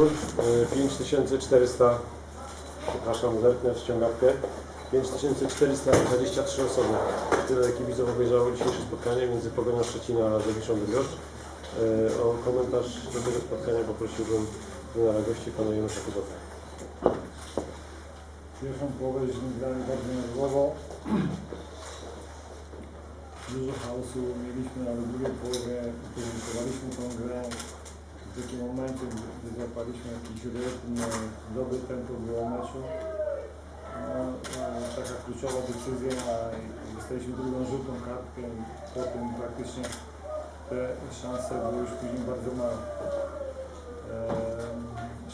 Y, 5400, przepraszam, zerknę w ściągawkę. 5423 osoby. Tyle kibiców obejrzało dzisiejsze spotkanie między Pogonią Szczecina a Zawiszą Bydgoszcz. Y, O komentarz do tego spotkania poprosiłbym trenera gości pana Janusza Kubota. Pierwszą połowę grali bardzo nerwowo. Dużo chaosu mieliśmy, ale w drugiej połowie uporządkowaliśmy tą grę. W takim momencie, gdy złapaliśmy jakiś rytm, dobry tempo było meczu. No, e, taka kluczowa decyzja dostaliśmy drugą żółtą kartkę po tym praktycznie te szanse były już później bardzo małe. Ehm,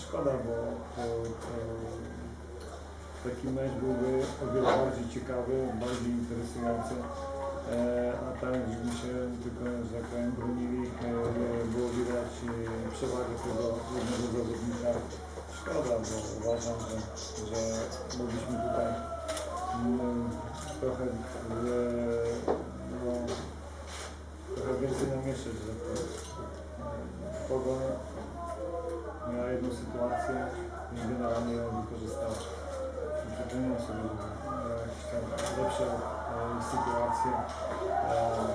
Szkoda, bo to, to taki mecz byłby o wiele bardziej ciekawy, bardziej interesujący. E, a tak, żeśmy się tylko, że tak powiem, bronili, e, było widać e, przewagę tego jednego zawodnika. Szkoda, bo uważam, że, że mogliśmy tutaj mm, trochę, no, trochę więcej namieszać, że to, Pogoń miała jedną sytuację i generalnie ją wykorzystała. Przypominam sobie lepsze e, sytuacje. E,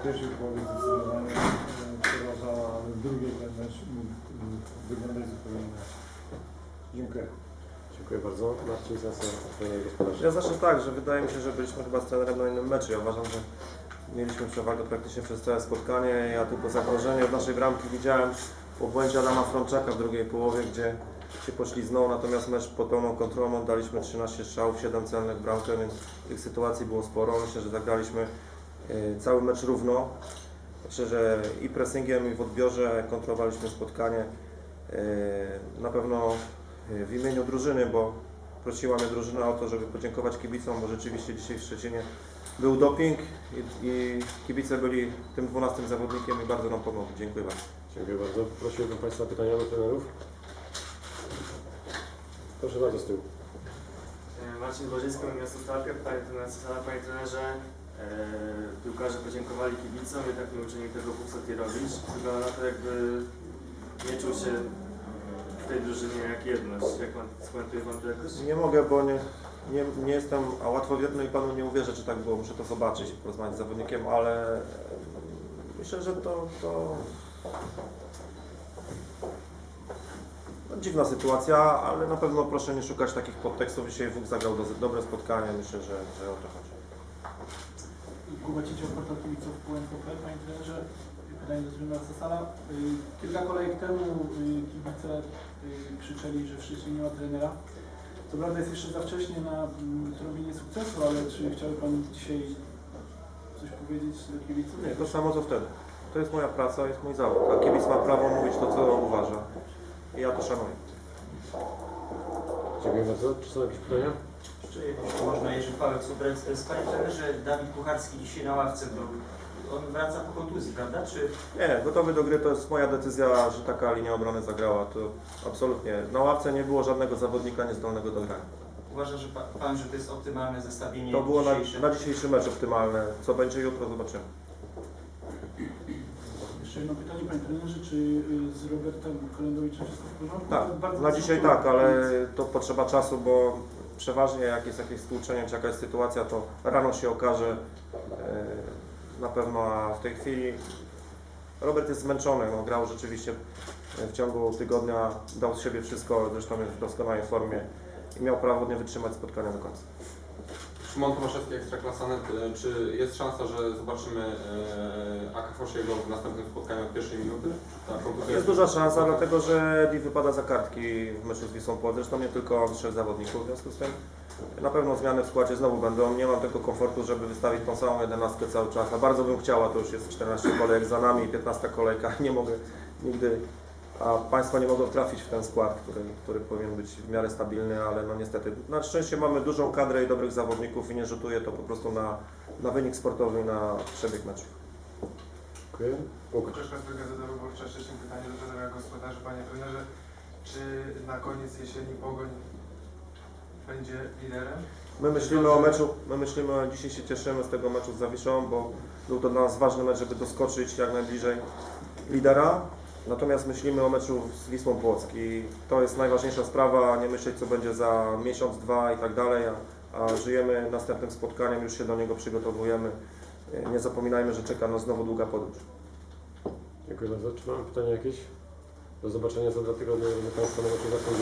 w pierwszej połowie zdecydowanie e, przeważała, ale w drugiej ten mecz mógł wyglądać zupełnie inaczej. Dziękuję. Dziękuję bardzo. Marcin Zasa, trener gospodarczy. Ja zacznę tak, że wydaje mi się, że byliśmy chyba z trenerem na innym meczu. Ja uważam, że mieliśmy przewagę praktycznie przez całe spotkanie. Ja tylko zagrożenie od naszej bramki widziałem po błędzie Adama Frączaka w drugiej połowie, gdzie się pośliznął, natomiast mecz pod pełną kontrolą daliśmy 13 strzałów, 7 celnych bramkę, więc tych sytuacji było sporo. Myślę, że zagraliśmy e, cały mecz równo. Myślę, że i pressingiem, i w odbiorze kontrolowaliśmy spotkanie. E, Na pewno e, w imieniu drużyny, bo prosiła mnie drużyna o to, żeby podziękować kibicom, bo rzeczywiście dzisiaj w Szczecinie był doping i, i kibice byli tym 12 zawodnikiem i bardzo nam pomogli. Dziękuję bardzo. Dziękuję bardzo. Prosiłbym Państwa pytania do trenerów. Proszę bardzo z tyłu. E, Marcin Bożyński, miasto Stalkę. Pytanie do nas panie trenerze. E, piłkarze podziękowali kibicom, jednak nie uczynili tego Puksoty robić. Wygląda na to, jakby nie czuł się w tej drużynie jak jedność. Jak pan, skomentuje pan to jakoś? Nie mogę, bo nie, nie, nie jestem, a łatwowierny i Panu nie uwierzę, czy tak było. Muszę to zobaczyć, porozmawiać z zawodnikiem, ale myślę, że to, to dziwna sytuacja, ale na pewno proszę nie szukać takich podtekstów. Dzisiaj WUK zagrał do, dobre spotkanie, myślę, że, że o to chodzi. Kuba Ciecią, portal kibiców PUN.pl. Panie trenerze, pytanie do trenera Sasala. Y, Kilka kolejek temu y, kibice y, krzyczeli, że w Szczecinie nie ma trenera. Co prawda jest jeszcze za wcześnie na mm, robienie sukcesu, ale czy chciałby Pan dzisiaj coś powiedzieć do kibiców? Nie, to samo co wtedy. To jest moja praca, jest mój zawód, a kibic ma prawo mówić to, co uważa. I ja to szanuję. Dziękuję bardzo. Czy są jakieś pytania? Jeszcze jeśli można, Jerzy Paweł Subrec. Panie trenerze, Dawid Kucharski dzisiaj na ławce był. On wraca po kontuzji, prawda? Czy Nie, gotowy do gry to jest moja decyzja, że taka linia obrony zagrała. To absolutnie. Na ławce nie było żadnego zawodnika niezdolnego do grania. uważa że pa, Pan, że to jest optymalne zestawienie To było na, na dzisiejszy mecz optymalne. Co będzie jutro, zobaczymy. Jeszcze jedno pytanie, Panie trenerze, czy y, z Robertem Kolendowiczem wszystko w porządku? Tak, bardzo na dzisiaj tak, ale to potrzeba czasu, bo przeważnie jak jest jakieś stłuczenie czy jakaś sytuacja, to rano się okaże e, na pewno, a w tej chwili Robert jest zmęczony, no, grał rzeczywiście w ciągu tygodnia, dał z siebie wszystko, zresztą jest w doskonałej formie i miał prawo nie wytrzymać spotkania do końca. Szymon Tomaszewski, Ekstraklasanet. E, Czy jest szansa, że zobaczymy e, Aka Fosiego w następnym spotkaniu od pierwszej minuty? Kontuzja Jest duża szansa, dlatego że Di wypada za kartki w meczu z Wisłą Płock. Zresztą nie tylko on, trzech zawodników, w związku z tym na pewno zmiany w składzie znowu będą. Nie mam tego komfortu, żeby wystawić tą samą jedenastkę cały czas. A bardzo bym chciała, to już jest 14 kolejek za nami, 15 kolejka. Nie mogę nigdy, a Państwo nie mogą trafić w ten skład, który, który powinien być w miarę stabilny, ale no niestety. Na szczęście mamy dużą kadrę i dobrych zawodników i nie rzutuje to po prostu na, na wynik sportowy i na przebieg meczu. Dziękuję. Łukasz. Łukasz Kazbek, Gazeta Wyborcza, Szczecin. Pytanie do trenera gospodarzy. Panie trenerze, czy na koniec jesieni Pogoń będzie liderem? My myślimy o meczu, my myślimy, dzisiaj się cieszymy z tego meczu z Zawiszą, bo był to dla nas ważny mecz, żeby doskoczyć jak najbliżej lidera. Natomiast myślimy o meczu z Wisłą Płock i to jest najważniejsza sprawa, nie myśleć co będzie za miesiąc, dwa i tak dalej, a, żyjemy następnym spotkaniem, już się do niego przygotowujemy. Nie zapominajmy, że czeka nas znowu długa podróż. Dziękuję bardzo. Czy mamy pytania jakieś? Do zobaczenia za dwa tygodnie.